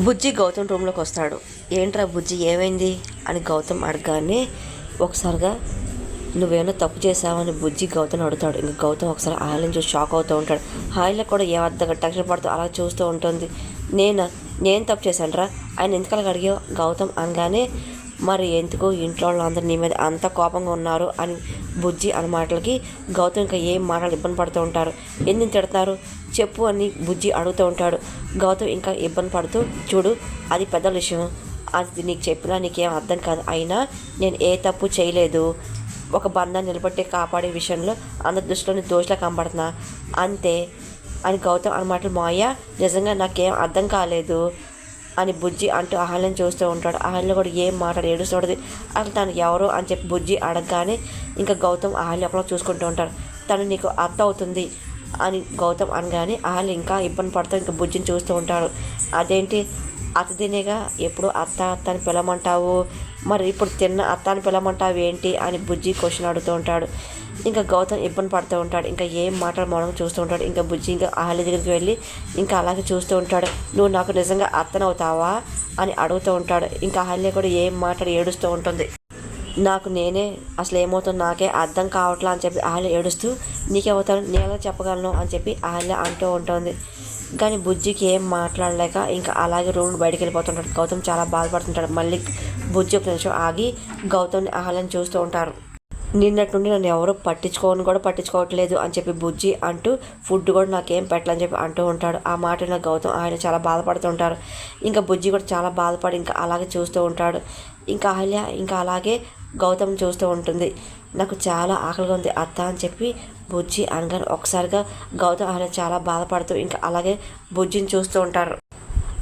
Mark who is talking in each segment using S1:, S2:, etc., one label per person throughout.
S1: బుజ్జి గౌతమ్ రూమ్లోకి వస్తాడు. ఏంట్రా బుజ్జి ఏమైంది? అని గౌతమ్ అడగానే ఒకసారిగా నువ్వేమైనా తప్పు చేసావని బుజ్జి గౌతమ్ అడుగుతాడు. ఇంకా గౌతమ్ ఒకసారి ఆయిల్ని చూసి షాక్ అవుతూ ఉంటాడు. ఆయిల్ కూడా ఏ అర్థంగా టెన్షన్ పడుతూ అలా చూస్తూ ఉంటుంది. నేను? నేను తప్పు చేశానురా. ఆయన ఎందుకలా అడిగావు? గౌతమ్ అనగానే మరి ఎందుకు ఇంట్లో వాళ్ళందరూ నీ మీద అంత కోపంగా ఉన్నారు? అని బుజ్జి అన్న మాటలకి గౌతమ్ ఇంకా ఏం మాటలు ఇబ్బంది పడుతూ ఉంటారు? ఎందుకు తిడతారు చెప్పు అని బుజ్జి అడుగుతూ ఉంటాడు. గౌతమ్ ఇంకా ఇబ్బంది పడుతూ చూడు అది పెద్ద విషయం. అది నీకు చెప్పినా నీకేం అర్థం కాదు. అయినా నేను ఏ తప్పు చేయలేదు. ఒక బంధాన్ని నిలబెట్టి కాపాడే విషయంలో అందరి దృష్టిలోని దోషలా కనబడుతున్నా. అంతే అని గౌతమ్ అన్నమాట మాయ. నిజంగా నాకేం అర్థం కాలేదు. అని బుజ్జి అంటూ అహల్యం చూస్తూ ఉంటాడు. అహల్య కూడా ఏం మాట్లాడు ఏడుస్తుంది అసలు తను ఎవరు అని చెప్పి బుజ్జి అడగగానే ఇంకా గౌతమ్ అహల్య ఒకలా చూసుకుంటూ ఉంటాడు. తను నీకు అర్థం అవుతుంది అని గౌతమ్ అనగానే అహల్య ఇంకా ఇబ్బంది పడుతూ ఇంకా బుజ్జిని చూస్తూ ఉంటాడు. అదేంటి? అతిథినిగా ఎప్పుడు అత్త అత్త అని మరి ఇప్పుడు తిన్న అత్త అని ఏంటి అని బుజ్జి క్వశ్చన్ అడుగుతూ ఉంటాడు. ఇంకా గౌతమ్ ఇబ్బంది పడుతూ ఉంటాడు. ఇంకా ఏం మాటలు చూస్తూ ఉంటాడు. ఇంకా బుజ్జి ఇంకా అహల్య దగ్గరికి వెళ్ళి ఇంకా అలాగే చూస్తూ ఉంటాడు. నువ్వు నాకు నిజంగా అత్తనవుతావా అని అడుగుతూ ఉంటాడు. ఇంకా అహల్య కూడా ఏం మాట్లాడి ఏడుస్తూ ఉంటుంది. నాకు నేనే అసలు ఏమవుతుందో నాకే అర్థం కావట్లా అని చెప్పి అహల్య ఏడుస్తూ నీకేమవుతాను నేను ఎలా చెప్పగలను? అని చెప్పి అహల్య అంటూ ఉంటుంది. కానీ బుజ్జికి ఏం మాట్లాడలేక ఇంకా అలాగే రూమ్ బయటికి వెళ్ళిపోతుంటాడు. గౌతమ్ చాలా బాధపడుతుంటాడు. మళ్ళీ బుజ్జి ఒక నిమిషం ఆగి గౌతమ్ని అహల్యని చూస్తూ ఉంటారు. నిన్నటి నుండి నన్ను ఎవరు పట్టించుకోను కూడా పట్టించుకోవట్లేదు అని చెప్పి బుజ్జి అంటూ ఫుడ్ కూడా నాకేం పెట్టాలని చెప్పి అంటూ ఉంటాడు. ఆ మాట నా గౌతమ్ ఆయన చాలా బాధపడుతుంటారు. ఇంకా బుజ్జి కూడా చాలా బాధపడి ఇంకా అలాగే చూస్తూ ఉంటాడు. ఇంకా అహల్య ఇంకా అలాగే గౌతమ్ చూస్తూ ఉంటుంది. నాకు చాలా ఆకలిగా ఉంది అత్త అని చెప్పి బుజ్జి అనగానే ఒకసారిగా గౌతమ్ అహల్య చాలా బాధపడుతూ ఇంకా అలాగే బుజ్జిని చూస్తూ ఉంటారు.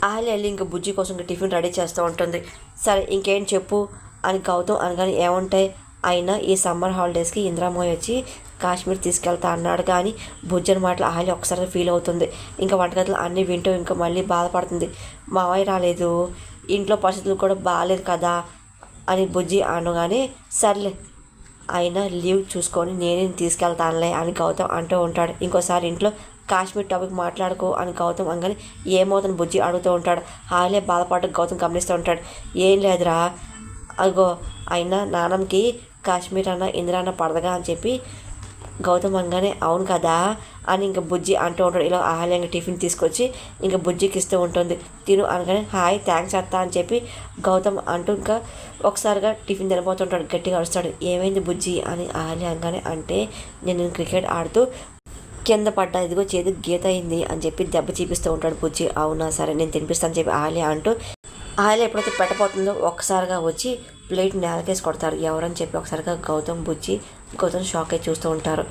S1: అహల్య వెళ్ళి ఇంకా బుజ్జి కోసం ఇంకా టిఫిన్ రెడీ చేస్తూ ఉంటుంది. సరే ఇంకేం చెప్పు అని గౌతమ్ అనగానే ఏముంటాయి? ఆయన ఈ సమ్మర్ హాలిడేస్కి ఇంద్రామోయ్ వచ్చి కాశ్మీర్ తీసుకెళ్తా అన్నాడు. కానీ బుజ్జని మాటలు అహల్య ఒకసారి ఫీల్ అవుతుంది. ఇంకా వంటగదులు అన్నీ వింటూ ఇంకా మళ్ళీ బాధపడుతుంది. మావయ్య రాలేదు. ఇంట్లో పరిస్థితులు కూడా బాగాలేదు కదా అని బుజ్జి అనగానే సర్లే ఆయన లీవ్ చూసుకొని నేనే తీసుకెళ్తానులే అని గౌతమ్ అంటూ ఉంటాడు. ఇంకోసారి ఇంట్లో కాశ్మీర్ టాపిక్ మాట్లాడుకో అని గౌతమ్ అనగానే ఏమవుతుంది బుజ్జి అడుగుతూ ఉంటాడు. హాయిలే బాధపడ్డ గౌతమ్ గమనిస్తూ ఉంటాడు. ఏం లేదురా. అగో అయినా నాన్నకి కాశ్మీర్ అన్న ఇంద్రాన్న పడదగా అని చెప్పి గౌతమ్ అనగానే అవును కదా అని ఇంకా బుజ్జి అంటూ ఉంటాడు. ఇలా ఆహాల్యంగా టిఫిన్ తీసుకొచ్చి ఇంకా బుజ్జికి ఇస్తూ ఉంటుంది. తిను అనగానే హాయ్ థ్యాంక్స్ అత్త అని చెప్పి గౌతమ్ అంటూ ఇంకా ఒకసారిగా టిఫిన్ తినబోతుంటాడు. గట్టిగా అరుస్తాడు. ఏమైంది బుజ్జి అని ఆహాల్య అంటే నేను క్రికెట్ ఆడుతూ కింద పడ్డా. ఇదిగో చేతి గీత అయింది అని చెప్పి దెబ్బ చూపిస్తూ ఉంటాడు బుజ్జి. అవునా సరే నేను తినిపిస్తాను చెప్పి ఆహాల్య అంటూ ఆయిల్ ఎప్పుడైతే పెట్టబోతుందో ఒక్కసారిగా వచ్చి ప్లేట్ నేలకేసి కొడతారు. ఎవరని చెప్పి ఒకసారిగా గౌతమ్ బుజ్జి గౌతమ్ షాక్ అయి చూస్తూ ఉంటారు.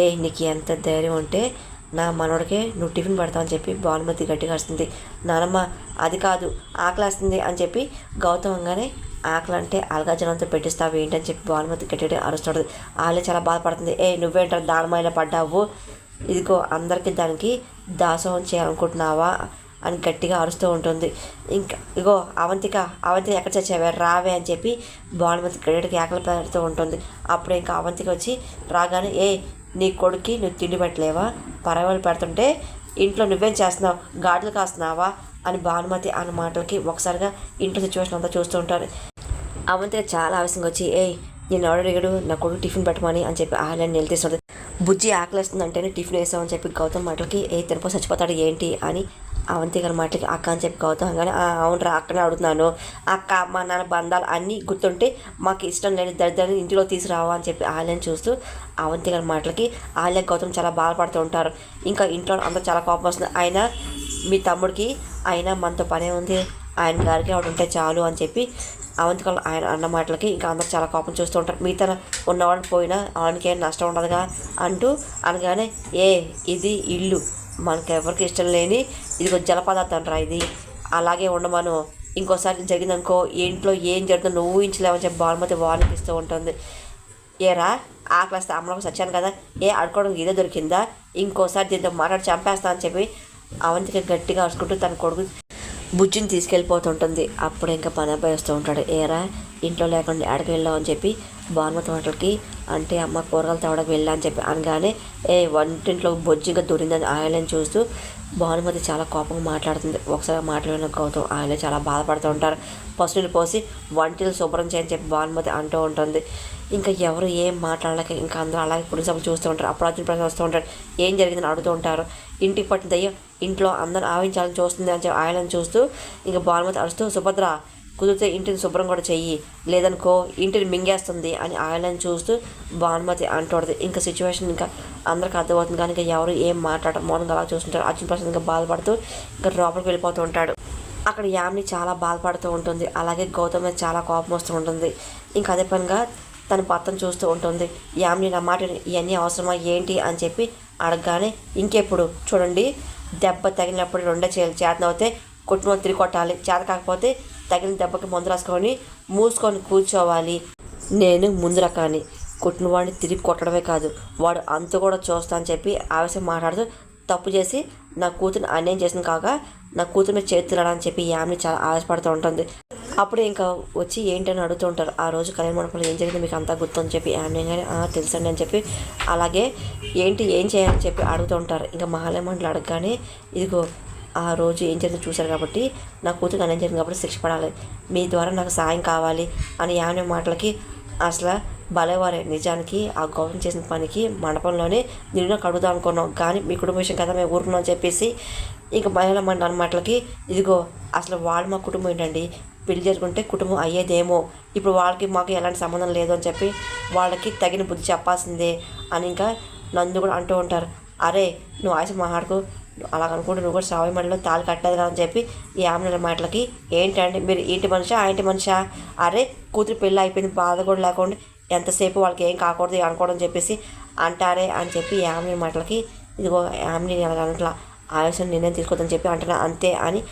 S1: ఏ నీకు ఎంత ధైర్యం ఉంటే నా మనోడికే నువ్వు టిఫిన్ పెడతావని చెప్పి భానుమతి గట్టిగా వస్తుంది నానమ్మ అది కాదు ఆకలి వస్తుంది అని చెప్పి గౌతమ్ అనగానే ఆకలి అంటే అలగాజనంతో పెట్టిస్తావు ఏంటని చెప్పి భానుమతి గట్టిగా అరుస్తాడు. ఆలే చాలా బాధపడుతుంది. ఏ నువ్వేంటారు దానమైన పడ్డావు? ఇదిగో అందరికీ దానికి దాసోహం చేయాలనుకుంటున్నావా? అని గట్టిగా అరుస్తూ ఉంటుంది. ఇంకా ఇగో అవంతిక అవంతిక ఎక్కడ చచ్చావే? రావే అని చెప్పి భానుమతి గడికి ఆకలి పెడుతూ ఉంటుంది. అప్పుడు ఇంకా అవంతిక వచ్చి రాగానే ఏ నీ కొడుక్కి నువ్వు తిండి పెట్టలేవా? పరవాలు పెడుతుంటే ఇంట్లో నువ్వేం చేస్తున్నావు? గాడులు కాస్తున్నావా? అని భానుమతి అన్న మాటలకి ఒకసారిగా ఇంట్లో సిచ్యువేషన్ అంతా చూస్తూ ఉంటారు. అవంతిక చాలా ఆవేశంగా వచ్చి ఏయ్ నేను అడిగాడు? నా కొడుకు టిఫిన్ పెట్టమని? అని చెప్పి ఆహారాన్ని నిలదీస్తుంది. బుజ్జి ఆకలిస్తుంది అంటేనే టిఫిన్ వేసామని చెప్పి గౌతమ్ మాటలకి ఏ తినపో చచ్చిపోతాడు ఏంటి? అని అవంతి గారి మాటలకి అక్క అని చెప్పి గౌతమ్ కానీ అవునరా అక్కనే అడుగుతున్నాను. అక్క మా నాన్న బంధాలు అన్నీ గుర్తుంటే మాకు ఇష్టం లేని దరిద్రాన్ని ఇంటిలో తీసుకురావా అని చెప్పి ఆలయం చూస్తూ అవంతి గారి మాటలకి ఆలయ గౌతమ్ చాలా బాధపడుతూ ఉంటారు. ఇంకా ఇంట్లో అందరూ చాలా కోపం వస్తుంది. ఆయన మీ తమ్ముడికి అయినా మనతో పనే ఉంది. ఆయన గారికి ఆవిడ ఉంటే చాలు అని చెప్పి అవంతికలు ఆయన అన్న మాటలకి ఇంకా అందరు చాలా కోపం చూస్తూ ఉంటారు. మిగతా ఉన్నవాళ్ళు పోయినా ఆయనకి ఏం నష్టం ఉండదుగా అంటూ అనగానే ఏ ఇది ఇల్లు. మనకి ఎవరికి ఇష్టం లేని ఇది జలపదార్థం రా ఇది. అలాగే ఉండమను. ఇంకోసారి జరిగిందనుకో ఇంట్లో ఏం జరుగుతుందో నువ్వు ఊహించలేవని చెప్పి బానుమతి వార్నింగ్ ఇస్తూ ఉంటుంది. ఏరా ఆకలిస్తే అమ్మలకు సచ్చాను కదా ఏ ఆడుకోవడం ఇదే దొరికిందా? ఇంకోసారి దీంతో మాట్లాడి చంపేస్తా అని చెప్పి అవంతికి గట్టిగా అరుచుకుంటూ తన కొడుకు బుజ్జిని తీసుకెళ్ళిపోతుంటుంది. అప్పుడు ఇంకా పని అబ్బాయి వస్తూ ఉంటాడు. ఏరా ఇంట్లో లేకుండా ఆడికి వెళ్ళావు అని చెప్పి భానుమతి మాటలకి అంటే అమ్మ కూరగాయలు తేవడానికి వెళ్ళా అని చెప్పి అనగానే ఏ వంటింట్లో బొజ్జిగా దొరిందని ఆయలని చూస్తూ భానుమతి చాలా కోపంగా మాట్లాడుతుంది. ఒకసారి మాట్లాడిన గౌతమ్ ఆయన చాలా బాధపడుతూ ఉంటారు. పసులు పోసి వంటలు శుభ్రం చేయని చెప్పి భానుమతి అంటూ ఉంటుంది. ఇంకా ఎవరు ఏం మాట్లాడలేక ఇంకా అందరూ అలాగే కుటుంబం చూస్తూ ఉంటారు. అప్పుడు అర్జున్ ప్రసాద్ వస్తూ ఉంటారు ఏం జరిగిందని అడుగుతూ ఉంటారు. ఇంటికి పట్టిన దయ్యం ఇంట్లో అందరూ ఆవించాలని చూస్తుంది అని చెప్పి ఆయనని చూస్తూ ఇంకా భానుమతి అరుస్తూ సుభద్ర కుదిరితే ఇంటిని శుభ్రం కూడా చెయ్యి. లేదనుకో ఇంటిని మింగేస్తుంది అని ఆయనని చూస్తూ భానుమతి అంటుంది. ఇంకా సిచ్యువేషన్ ఇంకా అందరికి అర్థమవుతుంది. కానీ ఇంకా ఎవరు ఏం మాట్లాడటం మౌనంగా అలా చూస్తుంటారు అర్జున్ ప్రసాద్ ఇంకా బాధపడుతూ ఇంకా లోపలికి వెళ్ళిపోతూ ఉంటాడు. అక్కడ యామిని చాలా బాధపడుతూ ఉంటుంది. అలాగే గౌతమ్ మీద చాలా కోపం వస్తూ ఉంటుంది. ఇంకా అదే పనిగా తన భర్తను చూస్తూ ఉంటుంది. యామిని నా మాట ఇవన్నీ అవసరమా? ఏంటి? అని చెప్పి అడగగానే ఇంకెప్పుడు? చూడండి. దెబ్బ తగిలినప్పుడు రెండే చేయాలి చేతనవుతే కుటుంబం తిరిగి కొట్టాలి. చేత కాకపోతే తగిన దెబ్బకి మందు రాసుకొని మూసుకొని కూర్చోవాలి. నేను ముందు రకాన్ని కొట్టిన వాడిని తిరిగి కొట్టడమే కాదు. వాడు అంత కూడా చూస్తా అని చెప్పి ఆవేశం మాట్లాడుతూ తప్పు చేసి నా కూతురు అన్యాయం చేసింది కాక నా కూతురు మీద చేతులాడా అని చెప్పి యామ్ని చాలా ఆవేశపడుతూ ఉంటుంది. అప్పుడు ఇంకా వచ్చి ఏంటని అడుగుతూ ఉంటారు. ఆ రోజు కళ్యాణ మండపంలో ఏం జరిగింది మీకు అంతా గుర్తుందని చెప్పి యామిని కానీ తెలుసండి అని చెప్పి అలాగే ఏంటి ఏం చేయాలని చెప్పి అడుగుతూ ఉంటారు. ఇంకా మహాలయ మండలి అడగగానే ఇదిగో ఆ రోజు ఏం జరిగిందో చూశారు కాబట్టి నా కూతురు అన్యాయం జరిగింది కాబట్టి శిక్ష పడాలి. మీ ద్వారా నాకు సాయం కావాలి అని యామిని మాటలకి అసలు భలేవారే నిజానికి ఆ గౌరవం చేసిన పనికి మండపంలోనే నిన్ను కడుగుదాం అనుకున్నాం కానీ మీ కుటుంబ విషయం కదా మేము ఊరుకున్నాం అని చెప్పేసి ఇంకా మహిళ మండలి మాటలకి ఇదిగో అసలు వాళ్ళు మా కుటుంబం ఏంటండి? పెళ్ళి చేసుకుంటే కుటుంబం అయ్యేదేమో. ఇప్పుడు వాళ్ళకి మాకు ఎలాంటి సంబంధం లేదు అని చెప్పి వాళ్ళకి తగిన బుద్ధి చెప్పాల్సిందే అని ఇంకా నందు కూడా అంటూ ఉంటారు. అరే నువ్వు ఆశ మాట్లాడుకో అలా అనుకుంటే నువ్వు కూడా సావి మనలో తాళి కట్టలేదు కదా అని చెప్పి ఈ ఆమె మాటలకి ఏంటంటే మీరు ఇంటి మనిషా? ఆ ఇంటి మనిషా? అరే కూతురు పెళ్ళి అయిపోయింది బాధ కూడా లేకుండా ఎంతసేపు వాళ్ళకి ఏం కాకూడదు అనుకోవడం అని చెప్పేసి అంటారే అని చెప్పి యామిని మాటలకి ఇదిగో యామిని అలాగనట్లా ఆయుష్ నిర్ణయం తీసుకోవద్దని చెప్పి అంటున్నా అంతే అని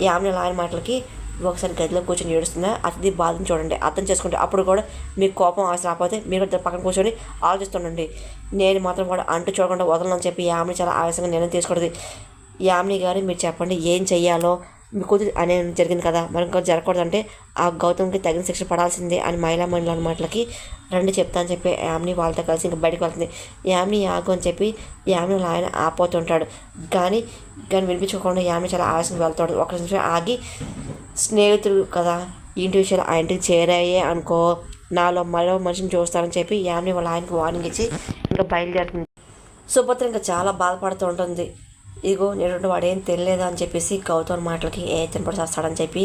S1: యామిని ఆయన మాటలకి ఒకసారి గదిలో కూర్చొని ఏడుస్తుందా? అతిథి బాధను చూడండి. అర్థం చేసుకుంటే అప్పుడు కూడా మీకు కోపం ఆశ రాకపోతే మీరు పక్కన కూర్చొని ఆలోచిస్తుండండి. నేను మాత్రం కూడా అంటూ చూడకుండా వదలను చెప్పి యామిని చాలా ఆవేశంగా నిర్ణయం తీసుకుంటుంది. యామిని గారు మీరు చెప్పండి ఏం చెయ్యాలో? మీ కూతురు అనే జరిగింది కదా. మరి ఇంకా జరగకూడదంటే ఆ గౌతమ్కి తగిన శిక్ష పడాల్సిందే అని మహిళా మహిళల మాటలకి రండి చెప్తా అని చెప్పి యామ్ని వాళ్ళతో కలిసి ఇంకా బయటకు వెళ్తుంది. యామిని ఆగు అని చెప్పి యామిని ఆయన ఆపోతుంటాడు. కానీ కానీ వినిపించుకోకుండా యామిని చాలా ఆవేశంగా వెళ్తాడు. ఒక నిమిషం ఆగి స్నేహితుడు కదా ఇంటి విషయాలు ఆ ఇంటికి చేరాయే అనుకో నాలో మరో మనిషిని చూస్తారని చెప్పి యామ్ని వాళ్ళ ఆయనకు వార్నింగ్ ఇచ్చి ఇంకా బయలుదేరుతుంది. సుభద్ర ఇంకా చాలా బాధపడుతూ ఉంటుంది. ఇదిగో నేను వాడేం ఏం అని చెప్పేసి గౌతమ్ మాటలకి ఏ తినపడి చేస్తాడని చెప్పి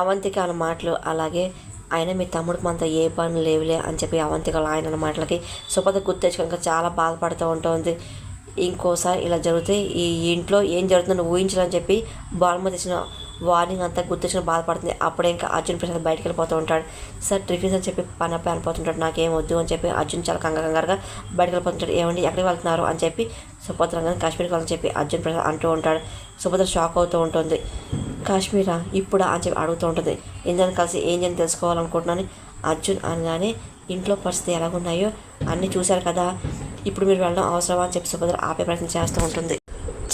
S1: అవంతిక అన్న మాటలు అలాగే ఆయన మీ తమ్ముడికి మనతో ఏ పని లేవులే అని చెప్పి అవంతిక ఆయన మాటలకి సుభద్ర గుర్తెచ్చుకొని చాలా బాధపడుతూ ఉంటుంది. ఇంకోసారి ఇలా జరిగితే ఈ ఇంట్లో ఏం జరుగుతుందో ఊహించాలని చెప్పి బాలమ్మ తెచ్చిన వార్నింగ్ అంతా గుర్తొచ్చిన బాధపడుతుంది. అప్పుడే ఇంకా అర్జున్ ప్రసాద్ బయటకు వెళ్ళిపోతూ ఉంటాడు. సార్ టిఫిన్స్ అని చెప్పి పని అనిపోతుంటాడు. వెళ్ళిపోతుంటాడు నాకేం వద్దు అని చెప్పి అర్జున్ చాలా కంగారు కంగారుగా బయటకు వెళ్ళిపోతుంటాడు. ఏమండి ఎక్కడికి వెళ్తున్నారు? అని చెప్పి సుభద్ర కానీ కాశ్మీర్కి వెళ్ళని చెప్పి అర్జున్ ప్రసాద్ అంటూ ఉంటాడు. సుభద్ర షాక్ అవుతూ ఉంటుంది. కాశ్మీరా? ఇప్పుడా? అని చెప్పి అడుగుతూ ఉంటుంది. ఇంజన్ కలిసి ఏం చేయని తెలుసుకోవాలనుకుంటున్నాను? అర్జున్ అనగానే ఇంట్లో పరిస్థితి ఎలాగున్నాయో అన్నీ చూశారు కదా. ఇప్పుడు మీరు వెళ్ళడం అవసరమా? అని చెప్పి సుభద్ర ఆపే ప్రయత్నం చేస్తూ ఉంటుంది.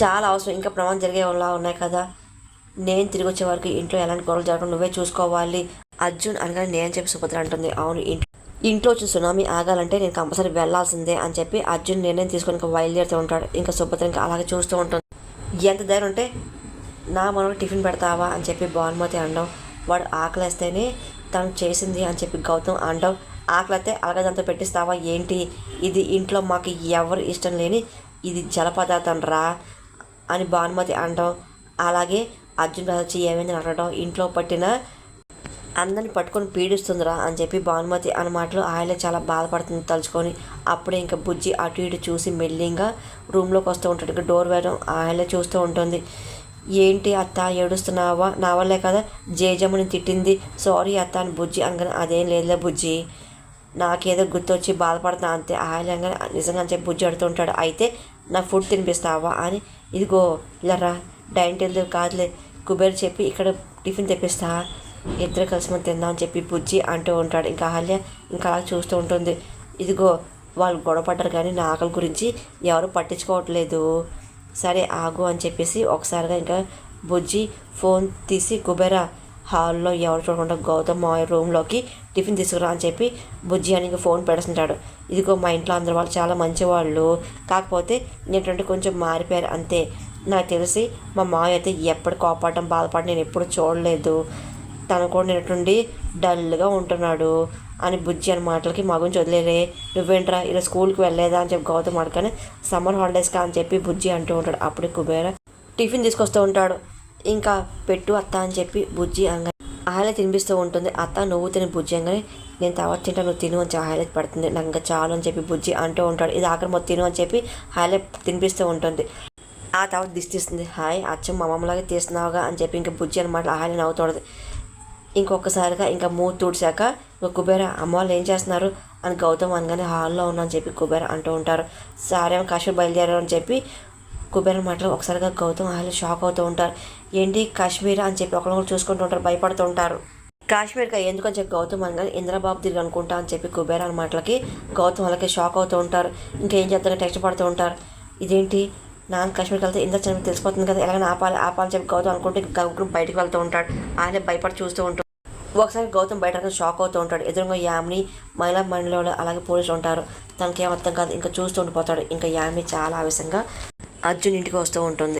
S1: చాలా అవసరం. ఇంకా ప్రమాదం జరిగేలా ఉన్నాయి కదా. నేను తిరిగి వచ్చే వరకు ఇంట్లో ఎలాంటి గొడవలు జరగకుండా నువ్వే చూసుకోవాలి. అర్జున్ అనగానే నేను చెప్పి సుభద్ర అంటుంది. అవును ఇంట్లో వచ్చిన సునామీ ఆగాలంటే నేను కంపల్సరీ వెళ్ళాల్సిందే అని చెప్పి అర్జున్ నిర్ణయం తీసుకొని ఇంకా బయలుదేరుతూ ఉంటాడు. ఇంకా సుభద్ర ఇంకా అలాగే చూస్తూ ఉంటుంది. ఎంత ధైర్యం ఉంటే నా మనం టిఫిన్ పెడతావా? అని చెప్పి భానుమతి అనడం. వాడు ఆకలిస్తేనే తను చేసింది అని చెప్పి గౌతమ్ అనడం. ఆకలితే అలాగదంతా పెట్టిస్తావా? ఏంటి? ఇది ఇంట్లో మాకు ఎవరు ఇష్టం లేని ఇది జలపదార్థం రా అని భానుమతి అనడం. అలాగే అర్జున్ రాజు వచ్చి ఏమైందని అడగడం ఇంట్లో పట్టిన అందరిని పట్టుకొని పీడిస్తుందిరా అని చెప్పి భానుమతి అన్న మాటలు ఆయన చాలా బాధపడుతుంది తలుచుకొని. అప్పుడే ఇంకా బుజ్జి అటు ఇటు చూసి మెల్లింగా రూమ్లోకి వస్తూ ఉంటాడు. ఇంకా డోర్ వేయడం ఆయన చూస్తూ ఉంటుంది. ఏంటి అత్త ఏడుస్తున్నావా? నా వల్లే కదా జేజమ్మని తిట్టింది. సారీ అత్త అని బుజ్జి అనగానే అదేం లేదులే బుజ్జి. నాకేదో గుర్తొచ్చి బాధపడుతున్నా అంతే. ఆయన నిజంగా అని చెప్పి బుజ్జి అడుతుంటాడు అయితే నా ఫుడ్ తినిపిస్తావా? అని ఇదిగో ఇలా రా డైనింగ్ టేబుల్ కాదులే. కుబేర్ చెప్పి ఇక్కడ టిఫిన్ తెప్పిస్తా ఇద్దరు కలిసి మనం తిందాం అని చెప్పి బుజ్జి అంటూ ఉంటాడు. ఇంకా అహల్య ఇంకా అలా చూస్తూ ఉంటుంది. ఇదిగో వాళ్ళు గొడవపడ్డారు కానీ నా ఆకలి గురించి ఎవరు పట్టించుకోవట్లేదు. సరే ఆగు అని చెప్పేసి ఒకసారిగా ఇంకా బుజ్జి ఫోన్ తీసి కుబేరా హాల్లో ఎవరు చూడకుండా గౌతమ్ మాయ రూమ్లోకి టిఫిన్ తీసుకురా అని చెప్పి బుజ్జి అని ఇంకా ఫోన్ పెడుతుంటాడు. ఇదిగో మా ఇంట్లో అందరు వాళ్ళు చాలా మంచివాళ్ళు. కాకపోతే ఏంటంటే కొంచెం మారిపోయారు అంతే. నాకు తెలిసి మా మామ అయితే ఎప్పుడు కోపాటం బాధపడడం నేను ఎప్పుడు చూడలేదు. తను కూడా నిన్నటుండి డల్గా ఉంటున్నాడు అని బుజ్జి అని మాటలకి మా గురించి వదిలేరే. నువ్వేంట్రా ఇలా స్కూల్కి వెళ్ళలేదా అని చెప్పి గౌతమ్ అడగానే సమ్మర్ హాలిడేస్కా అని చెప్పి బుజ్జి అంటూ ఉంటాడు. అప్పుడే కుబేర టిఫిన్ తీసుకొస్తూ ఉంటాడు. ఇంకా పెట్టు అత్త అని చెప్పి బుజ్జి అంగ ఆహాలే తినిపిస్తూ ఉంటుంది. అత్త నువ్వు తిని బుజ్జి అనగానే నేను తర్వాత తింటా నువ్వు తిను అని హైలైట్ పడుతుంది. నాకు ఇంకా చాలు అని చెప్పి బుజ్జి అంటూ ఉంటాడు. ఇది ఆఖరి మొత్తం తిను అని చెప్పి హైలైట్ తినిపిస్తూ ఉంటుంది. ఆ తర్వాత దిష్టి తీస్తుంది హాయ్ అచ్చం మా అమ్మలాగే తీస్తున్నావుగా అని చెప్పి ఇంకా బుజ్జి అనమాట హాయ్ నవ్వుతుంది. ఇంకొకసారిగా ఇంకా మూతి తుడిచాక ఇంకా కుబేర అమ్మ వాళ్ళు ఏం చేస్తున్నారు? అని గౌతమ్ అనగానే హాల్లో ఉన్నా అని చెప్పి కుబేర అంటూ ఉంటారు. సారేమో కాశ్మీర్ బయలుదేరారు అని చెప్పి కుబేర మాటలు ఒకసారిగా గౌతమ్ హాయిలో షాక్ అవుతూ ఉంటారు. ఏంటి కాశ్మీర్? అని చెప్పి ఒకరినొకరు చూసుకుంటూ ఉంటారు భయపడుతూ ఉంటారు. కాశ్మీర్గా ఎందుకు? అని చెప్పి గౌతమ్ అనగానే ఇంద్రబాబు తిరిగి అనుకుంటా అని చెప్పి కుబేర అన్న మాటలకి గౌతమ్ వాళ్ళకి షాక్ అవుతూ ఉంటారు. ఇంకేం చేద్దాం? టెక్స్ట్ పడుతూ ఉంటారు. ఇదేంటి? నాన్న కాశ్మీర్కి వెళ్తే ఇంద్ర చనిపోయి తెలిసిపోతుంది కదా ఎలాగైనా ఆపాలి ఆపాలని చెప్పి గౌతమ్ అనుకుంటే గౌతమ్ బయటకు వెళ్తూ ఉంటాడు. ఆయన భయపడి చూస్తూ ఉంటాడు. ఒకసారి గౌతమ్ బయట షాక్ అవుతూ ఉంటాడు. ఎదురుగా యామిని మహిళా మండలిలో అలాగే పోలీసులు ఉంటారు. తనకేం అర్థం కాదు ఇంకా చూస్తూ ఉండిపోతాడు. ఇంకా యామిని చాలా ఆవేశంగా అర్జున్ ఇంటికి వస్తూ ఉంటుంది.